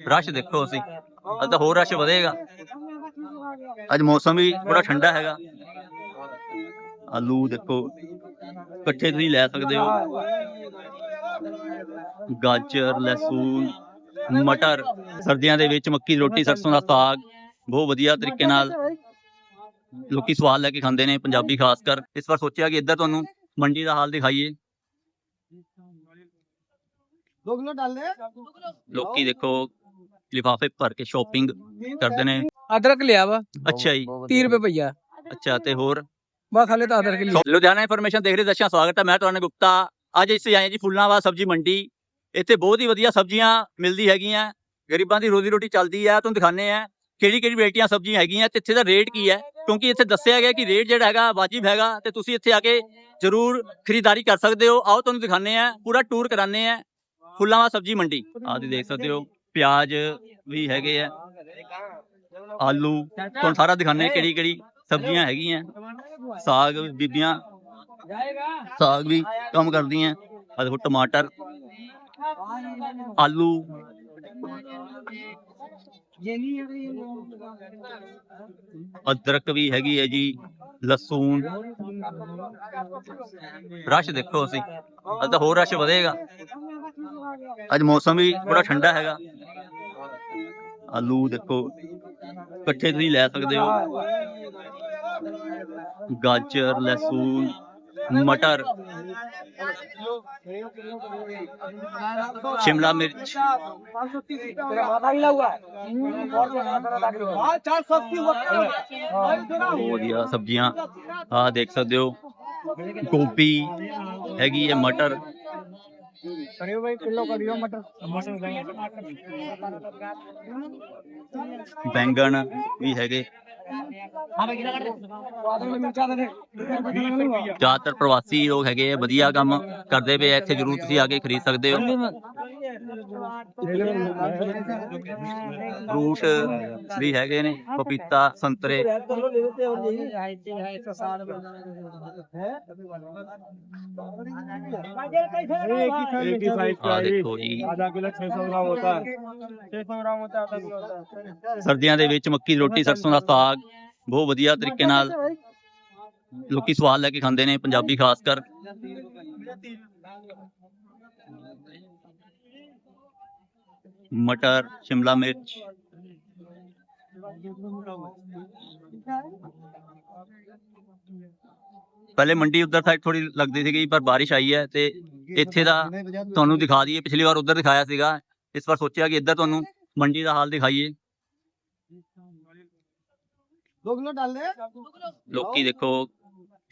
Rush ਦੇਖੋ ਅਸੀਂ ਅੱਜ ਤਾਂ ਹੋਰ ਰਸ਼ ਵਧੇਗਾ। ਅੱਜ ਮੌਸਮ ਵੀ ਥੋੜਾ ਠੰਡਾ ਹੈਗਾ। ਆਲੂ ਦੇਖੋ ਇਕੱਠੇ ਤੁਸੀਂ ਲੈ ਸਕਦੇ ਹੋ। ਗਾਜਰ ਲਸਣ ਮਟਰ ਸਰਦੀਆਂ ਦੇ ਵਿੱਚ ਮੱਕੀ ਦੀ ਰੋਟੀ ਸਰਸੋਂ ਦਾ ਸਾਗ ਬਹੁਤ ਵਧੀਆ ਤਰੀਕੇ ਨਾਲ ਲੋਕੀ ਸਵਾਦ ਲੈ ਕੇ ਖਾਂਦੇ ਨੇ ਪੰਜਾਬੀ ਖਾਸ ਕਰ ਇਸ ਵਾਰ ਸੋਚਿਆ ਕਿ ਇੱਧਰ ਤੁਹਾਨੂੰ ਮੰਡੀ ਦਾ ਹਾਲ ਦਿਖਾਈਏ। ਲੋਕੀ ਦੇਖੋ ਲਿਫਾਫੇ ਭਰ ਕੇ ਸ਼ਾਪਿੰਗ ਕਰਦੇ ਨੇ। ਅਦਰਕ ਲਿਆ ਵਾ। ਅੱਛਾ ਜੀ। 30 ਰੁਪਏ ਭਈਆ। ਅੱਛਾ ਤੇ ਹੋਰ? ਬਸ ਹਲੇ ਤਾਂ ਅਦਰਕ ਲਿਆ। ਲੁਧਿਆਣਾ ਇਨਫੋਰਮੇਸ਼ਨ ਦੇਖ ਰਹੇ ਦਰਸ਼ਕਾਂ ਸਵਾਗਤ ਹੈ। ਮੈਂ ਤੁਹਾਨੂੰ ਗੁਪਤਾ। ਅੱਜ ਇੱਥੇ ਆਏ ਜੀ ਫੁੱਲਾਂਵਾ ਸਬਜ਼ੀ ਮੰਡੀ। ਇੱਥੇ ਬਹੁਤ ਹੀ ਵਧੀਆ ਸਬਜ਼ੀਆਂ ਮਿਲਦੀ ਹੈਗੀਆਂ। ਗਰੀਬਾਂ ਦੀ ਰੋਜ਼ੀ ਰੋਟੀ ਚੱਲਦੀ ਆ। ਤੁਹਾਨੂੰ ਦਿਖਾਣੇ ਆ ਕਿਹੜੀ ਕਿਹੜੀ ਵੈਰਾਈਟੀਆਂ ਸਬਜ਼ੀਆਂ ਹੈਗੀਆਂ। ਤੇ ਇੱਥੇ ਦਾ ਰੇਟ ਕੀ ਹੈ? ਕਿਉਂਕਿ ਇੱਥੇ ਦੱਸਿਆ ਗਿਆ ਕਿ ਰੇਟ ਜਿਹੜਾ ਹੈਗਾ ਵਾਜਿਬ ਹੈਗਾ। ਤੇ ਤੁਸੀਂ ਇੱਥੇ ਆ ਕੇ ਜ਼ਰੂਰ ਖਰੀਦਦਾਰੀ ਕਰ ਸਕਦੇ ਹੋ। ਆਓ ਤੁਹਾਨੂੰ ਦਿਖਾਣੇ ਆ ਪੂਰਾ ਟੂਰ ਕਰਾਣੇ ਆ ਫੁੱਲਾਂਵਾ ਸਬਜ਼ੀ ਮੰਡੀ। ਆਦੀ ਦੇਖ ਸਕਦੇ ਹੋ। ਪਿਆਜ਼ ਵੀ ਹੈਗੇ ਆ ਆਲੂ ਤੁਹਾਨੂੰ ਸਾਰਾ ਦਿਖਾਣੇ ਕਿਹੜੀ ਕਿਹੜੀ ਸਬਜ਼ੀਆਂ ਹੈਗੀਆਂ ਸਾਗ ਵੀ ਬੀਬੀਆਂ ਸਾਗ ਵੀ ਕੰਮ ਕਰਦੀਆਂ ਆ ਦੇਖੋ ਟਮਾਟਰ ਆਲੂ ਅਦਰਕ ਵੀ ਹੈਗੀ ਹੈ ਜੀ ਲਸੂਨ ਰਸ਼ ਦੇਖੋ ਅਸੀਂ ਅੱਜ ਤਾਂ ਹੋਰ ਰਸ਼ ਵਧੇਗਾ ਅੱਜ ਮੌਸਮ ਵੀ ਬੜਾ ਠੰਡਾ ਹੈਗਾ ਆਲੂ ਦੇਖੋ ਇਕੱਠੇ ਤੁਸੀਂ ਲੈ ਸਕਦੇ ਹੋ ਗਾਜਰ ਲਸੂਨ ਮਟਰ शिमला मिर्च ਬਹੁਤ ਵਧੀਆ ਸਬਜ਼ੀਆਂ ਆ ਦੇਖ ਸਕਦੇ ਹੋ ਗੋਭੀ ਹੈਗੀ ਹੈ ਮਟਰ ભાઈ કિલો કઢીઓ મટર ਬੈਂਗਣ। ਵੀ ਹੈਗੇ। ਹਾਂ ਜ਼ਿਆਦਾਤਰ ਪ੍ਰਵਾਸੀ ਲੋਕ ਹੈਗੇ ਆ ਵਧੀਆ ਕੰਮ ਕਰਦੇ ਪਏ ਆ ਇੱਥੇ ਜਰੂਰ ਤੁਸੀਂ ਆ ਕੇ ਖਰੀਦ ਸਕਦੇ ਹੋ। ਫਰੂਟ ਵੀ ਹੈਗੇ ਨੇ ਪਪੀਤਾ ਸੰਤਰੇ। ਸਰਦੀਆਂ ਦੇ ਵਿੱਚ ਮੱਕੀ ਦੀ ਰੋਟੀ ਸਰਸੋਂ ਦਾ ਸਾਗ ਬਹੁਤ ਵਧੀਆ ਤਰੀਕੇ ਨਾਲ ਲੋਕੀ ਸਵਾਦ ਲੈ ਕੇ ਖਾਂਦੇ ਨੇ ਪੰਜਾਬੀ ਖਾਸ ਕਰ ਮਟਰ ਸ਼ਿਮਲਾ ਮਿਰਚ ਪਹਿਲੇ ਮੰਡੀ ਉਧਰ ਸਾਈਡ ਥੋੜੀ ਲੱਗਦੀ ਸੀਗੀ ਪਰ ਬਾਰਿਸ਼ ਆਈ ਹੈ ਤੇ ਇੱਥੇ ਦਾ ਤੁਹਾਨੂੰ ਦਿਖਾ ਦਈਏ ਪਿਛਲੀ ਵਾਰ ਉਧਰ ਦਿਖਾਇਆ ਸੀਗਾ ਇਸ ਵਾਰ ਸੋਚਿਆ ਕਿ ਇੱਧਰ ਤੁਹਾਨੂੰ ਮੰਡੀ ਦਾ ਹਾਲ ਦਿਖਾਈਏ दो किलो डाल दे ਲੋਕੀ ਦੇਖੋ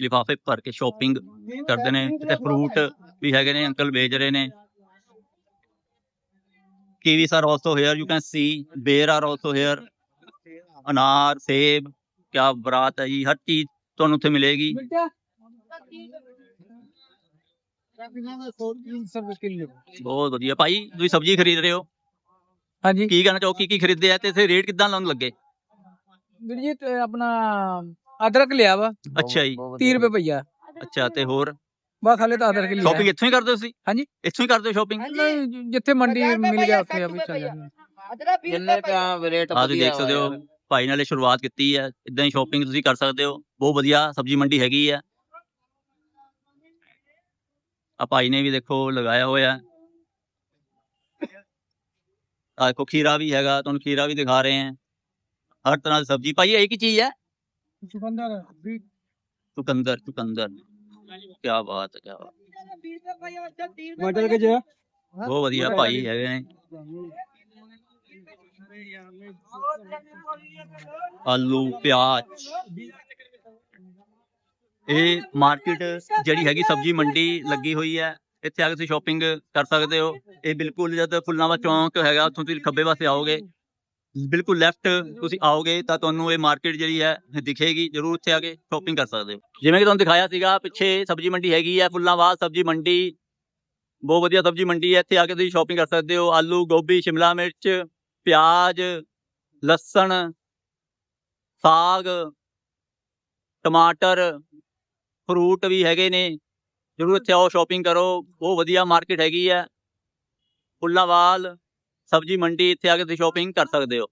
ਲਿਫਾਫੇ ਭਰ ਕੇ ਸ਼ਾਪਿੰਗ ਕਰਦੇ ਨੇ ਤੇ ਫਰੂਟ ਵੀ ਹੈਗੇ ਨੇ ਅੰਕਲ ਵੇਚ ਰਹੇ ਨੇ। Kiwis are also here you can see ber are also hair ਅਨਾਰ ਸੇਬ ਕਿਆ ਬਰਾਤ ਹੈ ਜੀ ਹਰ ਚੀਜ਼ ਤੁਹਾਨੂੰ ਉੱਥੇ ਮਿਲੇਗੀ ਬਹੁਤ ਵਧੀਆ ਭਾਈ ਤੁਸੀਂ ਸਬਜ਼ੀ ਖਰੀਦ ਰਹੇ ਹੋ जी। ਕੀ ਕਹਿਣਾ ਚਾਹੋ ਕੀ ਕੀ ਖਰੀਦਦੇ ਆ ਤੇ ਇੱਥੇ ਰੇਟ ਕਿੱਦਾਂ ਲਾਉਣ ਲੱਗੇ ਵੀਰ ਜੀ ਤੇ ਆਪਣਾ ਅਦਰਕ ਲਿਆ ਵਾ। ਅੱਛਾ ਜੀ। 30 ਰੁਪਏ ਭਈਆ। ਅੱਛਾ ਤੇ ਹੋਰ? ਬਸ ਹਾਲੇ ਤਾਂ ਅਦਰਕ ਲਿਆ। ਸ਼ਾਪਿੰਗ ਇੱਥੋਂ ਹੀ ਕਰਦੇ ਹੋ ਤੁਸੀਂ? ਹਾਂਜੀ। ਇੱਥੋਂ ਹੀ ਕਰਦੇ ਹੋ ਸ਼ਾਪਿੰਗ ਨਹੀਂ, ਜਿੱਥੇ ਮੰਡੀ ਮਿਲ ਗਿਆ ਉੱਥੇ ਆ ਵੀ ਚੱਲ ਜਾਂਦੇ ਜਿੰਨੇ ਪਿਆ ਰੇਟ ਆ ਤੁਸੀਂ ਦੇਖ ਸਕਦੇ ਹੋ ਭਾਈ ਨਾਲੇ ਸ਼ੁਰੂਆਤ ਕੀਤੀ ਹੈ। ਇਦਾਂ ਹੀ ਸ਼ਾਪਿੰਗ ਤੁਸੀਂ ਕਰ ਸਕਦੇ ਹੋ। ਬਹੁਤ ਵਧੀਆ ਸਬਜ਼ੀ ਮੰਡੀ ਹੈਗੀ ਹੈ ਆ ਭਾਈ ਨੇ ਵੀ ਦੇਖੋ ਲਗਾਇਆ ਹੋਇਆ। ਆ ਦੇਖੋ ਖੀਰਾ ਵੀ ਹੈਗਾ ਤੁਹਾਨੂੰ ਖੀਰਾ ਵੀ ਦਿਖਾ ਰਹੇ ਹਾਂ। ਹਰ ਤਰ੍ਹਾਂ ਦੀ ਸਬਜ਼ੀ। ਭਾਈ ਇਹ ਇੱਕ ਹੀ ਚੀਜ਼ ਹੈ? ਚੁਕੰਦਰ ਵੀ ਚੁਕੰਦਰ ਚੁਕੰਦਰ ਕੀ ਬਾਤ ਹੈ ਕੀ ਬਾਤ ਮਟਰ ਕੇ ਜੇ ਬਹੁਤ ਵਧੀਆ ਭਾਈ ਹੈਗੇ ਨੇ ਆਲੂ ਪਿਆਜ਼ ਇਹ ਮਾਰਕੀਟ ਜਿਹੜੀ ਹੈਗੀ ਸਬਜ਼ੀ ਮੰਡੀ ਲੱਗੀ ਹੋਈ ਹੈ ਇੱਥੇ ਆ ਕੇ ਤੁਸੀਂ ਸ਼ਾਪਿੰਗ ਕਰ ਸਕਦੇ ਹੋ ਇਹ ਬਿਲਕੁਲ ਜਦ ਫੁੱਲਾਂਵਾ ਚੌਂਕ ਹੈਗਾ ਉੱਥੋਂ ਤੁਸੀਂ ਖੱਬੇ ਪਾਸੇ ਆਓਗੇ ਬਿਲਕੁਲ ਲੈਫਟ ਤੁਸੀਂ ਆਓਗੇ ਤਾਂ ਤੁਹਾਨੂੰ ਇਹ ਮਾਰਕੀਟ ਜਿਹੜੀ ਹੈ ਦਿਖੇਗੀ ਜਰੂਰ ਉੱਥੇ ਆ ਕੇ ਸ਼ਾਪਿੰਗ ਕਰ ਸਕਦੇ ਹੋ। ਜਿਵੇਂ ਕਿ ਤੁਹਾਨੂੰ ਦਿਖਾਇਆ ਸੀਗਾ ਪਿੱਛੇ ਸਬਜ਼ੀ ਮੰਡੀ ਹੈਗੀ ਹੈ ਫੁੱਲਾਂਵਾਲ ਸਬਜ਼ੀ ਮੰਡੀ। ਬਹੁਤ ਵਧੀਆ ਸਬਜ਼ੀ ਮੰਡੀ ਹੈ ਇੱਥੇ ਆ ਕੇ ਤੁਸੀਂ ਸ਼ਾਪਿੰਗ ਕਰ ਸਕਦੇ ਹੋ। ਆਲੂ ਗੋਭੀ ਸ਼ਿਮਲਾ ਮਿਰਚ ਪਿਆਜ਼ ਲਸਣ ਸਾਗ ਟਮਾਟਰ ਫਰੂਟ ਵੀ ਹੈਗੇ ਨੇ। ਜਰੂਰ ਇੱਥੇ ਆਓ ਸ਼ਾਪਿੰਗ ਕਰੋ। ਬਹੁਤ ਵਧੀਆ ਮਾਰਕੀਟ ਹੈਗੀ ਹੈ। ਫੁੱਲਾਂਵਾਲ ਸਬਜੀ ਮੰਡੀ ਇੱਥੇ ਆ ਕੇ ਤੁਸੀਂ ਸ਼ਾਪਿੰਗ ਕਰ ਸਕਦੇ ਹੋ।